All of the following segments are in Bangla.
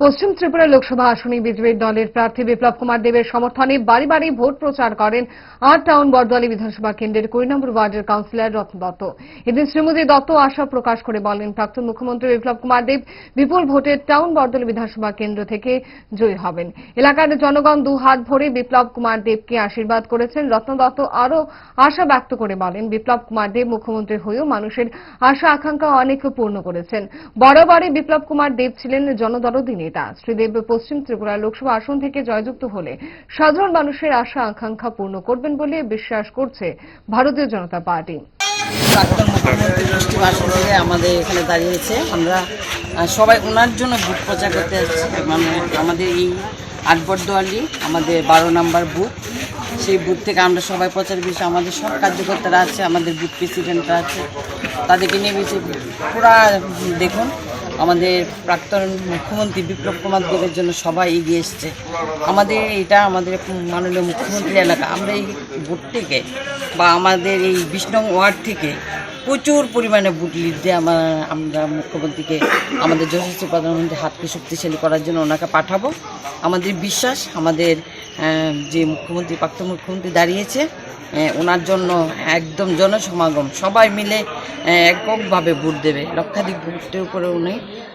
পশ্চিম ত্রিপুরা লোকসভা আসনে বিজেপির দলের প্রার্থী বিপ্লব কুমার দেবের সমর্থনে বাড়ি বাড়ি ভোট প্রচার করেন আর টাউন বরদোয়ালি বিধানসভা কেন্দ্রের কুড়ি নম্বর ওয়ার্ডের কাউন্সিলর রত্ন দত্ত। এদিন শ্রীমতী দত্ত আশা প্রকাশ করে বলেন, প্রাক্তন মুখ্যমন্ত্রী বিপ্লব কুমার দেব বিপুল ভোটে টাউন বরদোয়ালি বিধানসভা কেন্দ্র থেকে জয়ী হবেন। এলাকার জনগণ দু হাত ভরে বিপ্লব কুমার দেবকে আশীর্বাদ করেছেন। রত্ন দত্ত আরও আশা ব্যক্ত করে বলেন, বিপ্লব কুমার দেব মুখ্যমন্ত্রী হয়েও মানুষের আশা আকাঙ্ক্ষা অনেক পূর্ণ করেছেন। বরাবরই বিপ্লব কুমার দেব ছিলেন জনদরদী নেতা। শ্রীদেব পশ্চিম ত্রিপুরা লোকসভা আসন থেকে জয়যুক্ত হলে সাধারণ মানুষের আশা, আকাঙ্ক্ষা পূর্ণ করবেন বলে বিশ্বাস করছে ভারতীয় জনতা পার্টি। আমাদের এখানে দাঁড়িয়েছে। আমরা সবাই ওনার জন্য ভোট প্রচার করতে মানে আমাদের এই আটবরদোয়ালি আমাদের বারো নাম্বার বুথ। সেই বুথ থেকে আমরা সবাই প্রচার বিষয়ে আমাদের সব কার্যকর্তারা আছে, আমাদের বুথ প্রেসিডেন্টরা আছে। তাদেরকে নিয়ে বেশি পুরা দেখুন, আমাদের প্রাক্তন মুখ্যমন্ত্রী বিপ্লব কুমার দেবের জন্য সবাই এগিয়ে এসছে। আমাদের এটা আমাদের মাননীয় মুখ্যমন্ত্রী এলাকা, আমরা এই ভোট থেকে বা আমাদের এই নং ওয়ার্ড থেকে প্রচুর পরিমাণে বুট দিয়ে আমার আমরা মুখ্যমন্ত্রীকে আমাদের যশস্বী প্রধানমন্ত্রী হাতকে শক্তিশালী করার জন্য ওনাকে পাঠাবো। আমাদের বিশ্বাস, আমাদের যে মুখ্যমন্ত্রী, প্রাক্তন মুখ্যমন্ত্রী দাঁড়িয়েছে ওনার জন্য একদম জনসমাগম। সবাই মিলে এককভাবে ভোট দেবে। লক্ষাধিক ভোটের উপরে উনি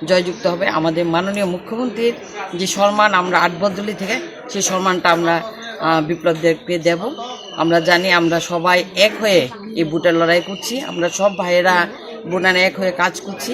জয়যুক্ত হবে। আমাদের মাননীয় মুখ্যমন্ত্রীর যে সম্মান, আমরা আটবদলি থেকে সেই সম্মানটা আমরা বিপ্লবদেরকে দেব। আমরা জানি আমরা সবাই এক হয়ে এই ভোটের লড়াই করছি। আমরা সব ভাইয়েরা বোনানে এক হয়ে কাজ করছি।